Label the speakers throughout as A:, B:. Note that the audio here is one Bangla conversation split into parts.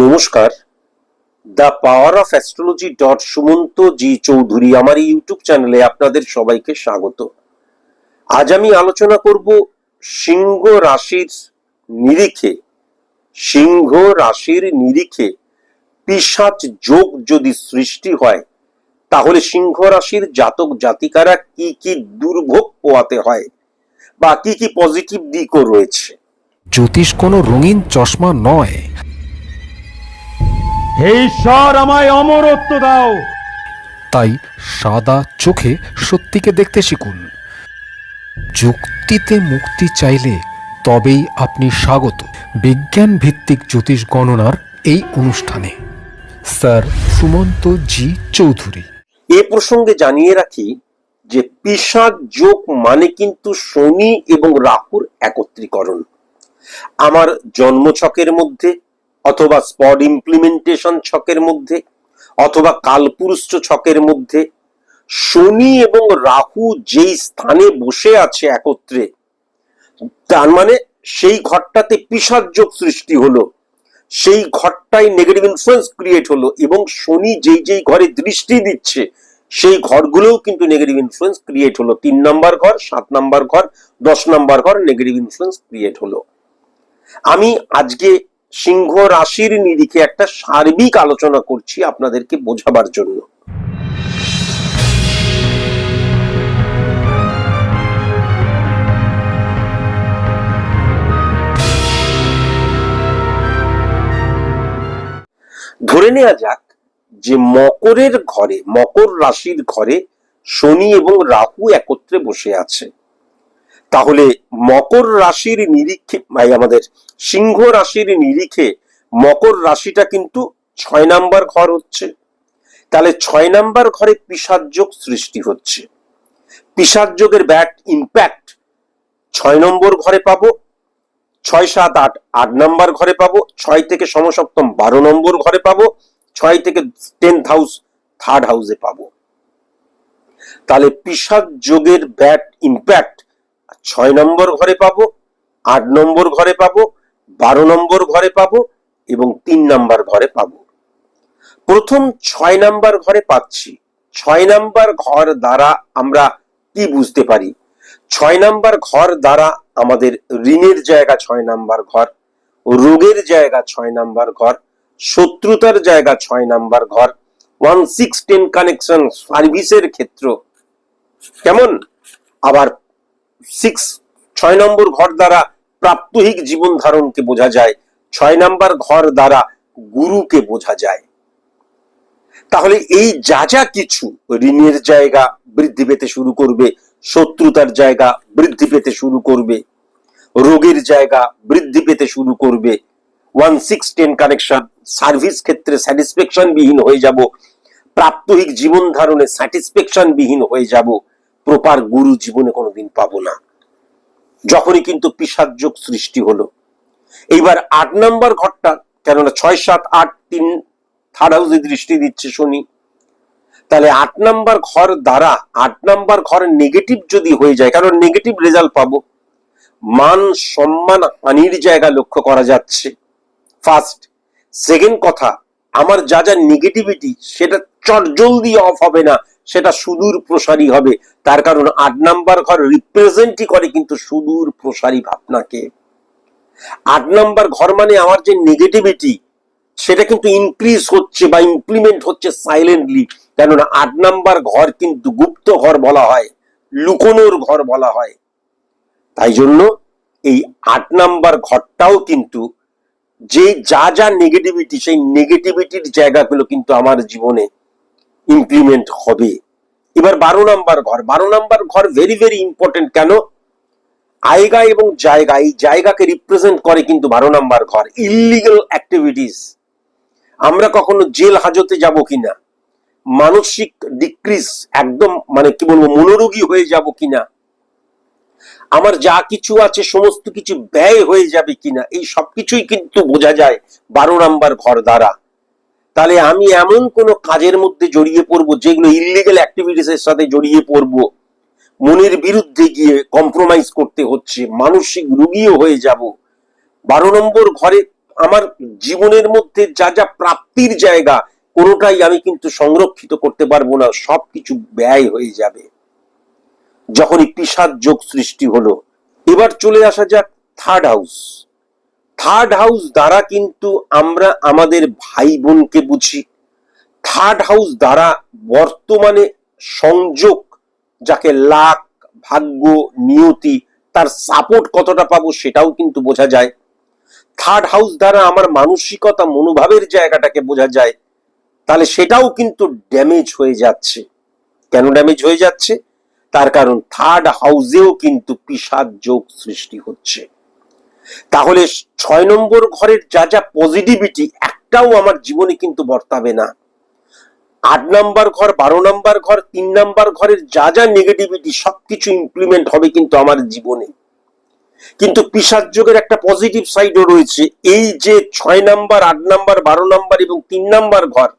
A: নমস্কার। The power of astrology dot Sumanta ji Chowdhury আমার এই ইউটিউব চ্যানেলে আপনাদের সবাইকে স্বাগত। আজ আমি আলোচনা করব সিংহ রাশির নিরিখে। সিংহ রাশির নিরিখে পিশাচ যোগ যদি সৃষ্টি হয়, তাহলে সিংহ রাশির জাতক জাতিকারা কি কি দুর্ভোগ পোয়াতে হয় বা কি কি পজিটিভ দিকও রয়েছে।
B: জ্যোতিষ কোনো রঙিন চশমা নয়।
C: হে ঈশ্বর আমায় অমরত্ব দাও।
B: তাই সাদা চোখে সত্যিকে দেখতে শিখুন। যুক্তিতে মুক্তি চাইলে তবেই আপনি স্বাগত। বিজ্ঞান ভিত্তিক জ্যোতিষ গণনার এই অনুষ্ঠানে স্যার সুমন্ত জি চৌধুরী।
A: এ প্রসঙ্গে জানিয়ে রাখি যে পিসাদ যোগ মানে কিন্তু শনি এবং রাহুর একত্রীকরণ। আমার জন্ম ছকের মধ্যে অথবা স্পট ইমপ্লিমেন্টেশন ছকের মধ্যে, অথবা কালপুরুষ ছকের মধ্যে, শনি এবং রাহু যেই স্থানে বসে আছে একত্রে, তার মানে সেই ঘরটাতে পিসাদ যোগ সৃষ্টি হলো, সেই ঘরটাই নেগেটিভ ইনফ্লুয়েন্স ক্রিয়েট হলো এবং শনি যেই যেই ঘরে দৃষ্টি দিচ্ছে, সেই ঘরগুলোও কিন্তু নেগেটিভ ইনফ্লুয়েন্স ক্রিয়েট হলো। তিন নাম্বার ঘর, সাত নাম্বার ঘর, দশ নাম্বার ঘর নেগেটিভ ইনফ্লুয়েন্স ক্রিয়েট হলো। আমি আজকে সিংহ রাশির নিরিখে একটা সার্বিক আলোচনা করছি আপনাদেরকে বোঝাবার জন্য। ধরে নেওয়া যাক যে মকরের ঘরে, মকর রাশির ঘরে শনি এবং রাহু একত্রে বসে আছে। তাহলে মকর রাশির নিরিখে, ভাই, আমাদের সিংহ রাশির নিরিখে মকর রাশিটা কিন্তু ছয় নাম্বার ঘর হচ্ছে। তাহলে ছয় নাম্বার ঘরে পিসাদ যোগ সৃষ্টি হচ্ছে। পিসাদ যোগের ব্যাট ইম্প্যাক্ট ছয় নম্বর ঘরে পাবো, ছয় সাত আট আট নাম্বার ঘরে পাবো, ছয় থেকে সমসপ্তম বারো নম্বর ঘরে পাবো, ছয় থেকে টেন্থ হাউস থার্ড হাউসে পাবো। তাহলে পিসাদ যোগের ব্যাট ইম্প্যাক্ট ছয় নম্বর ঘরে পাবো, আট নম্বর ঘরে পাবো, বারো নম্বর ঘরে পাবো এবং তিন নাম্বার ঘরে পাবো। প্রথম ছয় নাম্বার ঘরে পাচ্ছি। ছয় নাম্বার ঘর দ্বারা আমরা কি বুঝতে পারি? ছয় নাম্বার ঘর দ্বারা আমাদের ঋণের জায়গা ছয় নাম্বার ঘর, রোগের জায়গা ছয় নাম্বার ঘর, শত্রুতার জায়গা ছয় নাম্বার ঘর ওয়ান সিক্স টেন কানেকশন সার্ভিসের ক্ষেত্র। কেমন? আবার সিক্স ছয় নম্বর ঘর দ্বারা প্রাত্যহিক জীবন ধারণকে বোঝা যায়। ছয় নম্বর ঘর দ্বারা গুরুকে বোঝা যায়। তাহলে এই যা যা কিছু ঋণের জায়গা বৃদ্ধি পেতে শুরু করবে, শত্রুতার জায়গা বৃদ্ধি পেতে শুরু করবে, রোগের জায়গা বৃদ্ধি পেতে শুরু করবে one six ten connection service ক্ষেত্রে স্যাটিসফ্যাকশন বিহীন হয়ে যাব প্রাপ্তহিক জীবন ধারণে স্যাটিসফ্যাকশন বিহীন হয়ে যাব প্রপার গুরু জীবনে কোনোদিন পাবো না। যখনই কিন্তু পিসাদ যোগ সৃষ্টি হলো। এইবার আট নাম্বার ঘরটা, কেননা ছয়, সাত, আট, তিন থার্ড হাউসে দৃষ্টি দিচ্ছে শনি। তাহলে আট নাম্বার ঘর দ্বারা, আট নাম্বার ঘর নেগেটিভ যদি হয়ে যায়, কারণ নেগেটিভ রেজাল্ট পাবো। মান, সম্মান হানির জায়গা লক্ষ্য করা যাচ্ছে। ফার্স্ট সেকেন্ড কথা, আমার যা যা নেগেটিভিটি সেটা চট জলদি অফ হবে না। সেটা সুদূর প্রসারী হবে। তার কারণ আট নাম্বার ঘর রিপ্রেজেন্টই করে কিন্তু সুদূর প্রসারী ভাবনাকে। আট নাম্বার ঘর মানে আমার যে নেগেটিভিটি সেটা কিন্তু ইনক্রিজ হচ্ছে বা ইমপ্লিমেন্ট হচ্ছে সাইলেন্টলি কেননা আট নাম্বার ঘর কিন্তু গুপ্ত ঘর বলা হয়, লুকোনোর ঘর বলা হয়। তাই জন্য এই আট নাম্বার ঘরটাও কিন্তু যে যা যা নেগেটিভিটি সেই নেগেটিভিটির জায়গাগুলো কিন্তু আমার জীবনে ইমপ্লিমেন্ট হবে। এবার বারো নাম্বার ঘর। বারো নাম্বার ঘর ভেরি ভেরি ইম্পর্টেন্ট কেন? আয়গা এবং জায়গা, এই জায়গাকে রিপ্রেজেন্ট করে কিন্তু বারো নাম্বার ঘর। ইলিগাল অ্যাক্টিভিটিস আমরা কখনো জেল হাজতে যাব কিনা? মানসিক ডিক্রিজ একদম মানে কি বলব, মনোরোগী হয়ে যাব কিনা? আমার যা কিছু আছে, সমস্ত কিছু ব্যয় হয়ে যাবে কিনা? এই সবকিছুই কিন্তু বোঝা যায় বারো নাম্বার ঘর দ্বারা। তাহলে আমি এমন কোন কাজের মধ্যে জড়িয়ে পড়ব যেগুলো ইলিগেল অ্যাক্টিভিটিস এর সাথে জড়িয়ে পড়ব? মনের বিরুদ্ধে গিয়ে কম্প্রোমাইজ করতে হচ্ছে, মানসিক রুগীও হয়ে যাব। বারো নম্বর ঘরে আমার জীবনের মধ্যে যা যা প্রাপ্তির জায়গা, কোনোটাই আমি কিন্তু সংরক্ষিত করতে পারব না, সবকিছু ব্যয় হয়ে যাবে। যখনই পিসাদ যোগ সৃষ্টি হলো। এবার চলে আসা যাক থার্ড হাউস থার্ড হাউস দ্বারা কিন্তু আমরা আমাদের ভাই বোনকে বুঝি। থার্ড হাউস দ্বারা বর্তমানে সংযোগ, যাকে লাক ভাগ্য, নিয়তি, তার সাপোর্ট কতটা পাবো সেটাও কিন্তু বোঝা যায়। থার্ড হাউস দ্বারা আমার মানসিকতা, মনোভাবের জায়গাটাকে বোঝা যায়, তাহলে সেটাও কিন্তু ড্যামেজ হয়ে যাচ্ছে। কেন ড্যামেজ হয়ে যাচ্ছে? তার কারণ থার্ড হাউসেও কিন্তু পিসাদ যোগ সৃষ্টি হচ্ছে। তাহলে ছয় নম্বর ঘরের যা যা পজিটিভিটি একটাও আমার জীবনে কিন্তু বর্তাবে না। আট নাম্বার ঘর, বারো নাম্বার ঘর, তিন নাম্বার ঘরের যা যা নেগেটিভিটি সবকিছু ইমপ্লিমেন্ট হবে কিন্তু আমার জীবনে। কিন্তু পিসার যোগের একটা পজিটিভ সাইডও রয়েছে, এই যে ছয় নাম্বার, আট নাম্বার, বারো নাম্বার এবং তিন নাম্বার ঘর,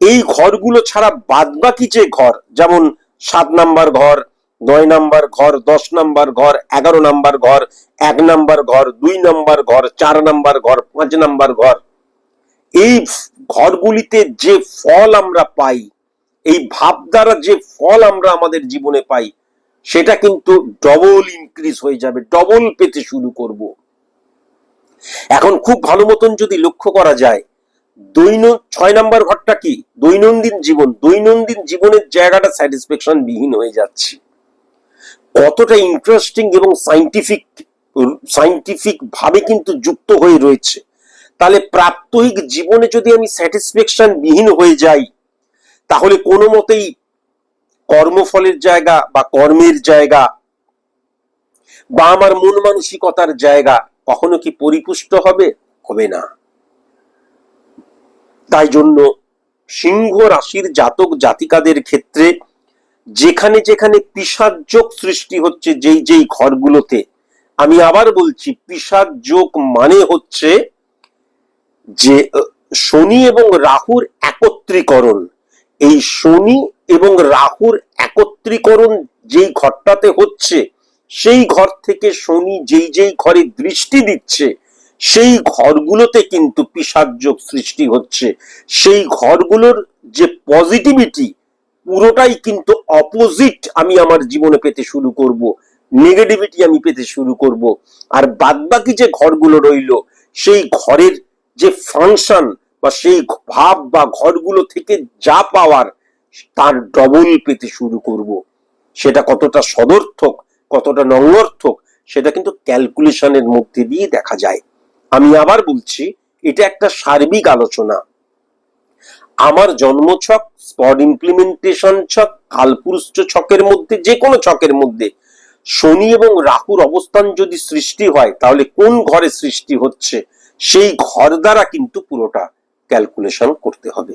A: এই ঘরগুলো ছাড়া বাদবাকি যে ঘর, যেমন সাত নাম্বার ঘর নয় নাম্বার ঘর, দশ নাম্বার ঘর, এগারো নাম্বার ঘর, এক নাম্বার ঘর, দুই নাম্বার ঘর, চার নাম্বার ঘর, পাঁচ নাম্বার ঘর। এই ঘরগুলিতে যে ফল আমরা পাই, এই ভাব দ্বারা যে ফল আমরা আমাদের জীবনে পাই, সেটা কিন্তু ডবল ইনক্রিজ হয়ে যাবে ডবল পেতে শুরু করব। এখন খুব ভালো মতন যদি লক্ষ্য করা যায়, দৈন, ছয় নাম্বার ঘরটা কি? দৈনন্দিন জীবন, দৈনন্দিন জীবনের জায়গাটা স্যাটিসফ্যাকশন বিহীন হয়ে যাচ্ছে। কতটা ইন্টারেস্টিং এবং সাইন্টিফিক সাইন্টিফিক ভাবে কিন্তু যুক্ত হয়ে রয়েছে। তাহলে প্রাত্যহিক জীবনে যদি আমি স্যাটিসফ্যাকশন বিহীন হয়ে যাই, তাহলে কোনো মতেই কর্মফলের জায়গা বা কর্মের জায়গা বা আমার মন মানসিকতার জায়গা কখনো কি পরিপুষ্ট হবে? হবে না। তাই জন্য সিংহ রাশির জাতক জাতিকাদের ক্ষেত্রে যেখানে যেখানে পিসাদ যোগ সৃষ্টি হচ্ছে যেই যেই ঘরগুলোতে, আমি আবার বলছি পিসাদ যোগ মানে হচ্ছে যে শনি এবং রাহুর একত্রীকরণ। এই শনি এবং রাহুর একত্রীকরণ যেই ঘরটাতে হচ্ছে, সেই ঘর থেকে শনি যেই যেই ঘরে দৃষ্টি দিচ্ছে, সেই ঘরগুলোতে কিন্তু পিসাযোগ সৃষ্টি হচ্ছে। সেই ঘরগুলোর যে পজিটিভিটি পুরোটাই কিন্তু অপোজিট আমি আমার জীবনে পেতে শুরু করব। নেগেটিভিটি আমি পেতে শুরু করব। আর বাদবাকি যে ঘরগুলো রইল, সেই ঘরের যে ফাংশন বা সেই ভাব বা ঘরগুলো থেকে যা পাওয়ার, তার ডবল পেতে শুরু করব। সেটা কতটা সদর্থক, কতটা নঙ্গর্থক সেটা কিন্তু ক্যালকুলেশনের মধ্যে দিয়ে দেখা যায়। আমি আবার বলছি, এটা একটা সার্বিক আলোচনা। আমার জন্ম ছক স্পট ইমপ্লিমেন্টেশন ছক, কালপুরুষ ছকের মধ্যে যে কোনো ছকের মধ্যে। শনি এবং রাহুর অবস্থান যদি সৃষ্টি হয়, তাহলে কোন ঘরে সৃষ্টি হচ্ছে? সেই ঘর দ্বারা কিন্তু পুরোটা ক্যালকুলেশন করতে হবে।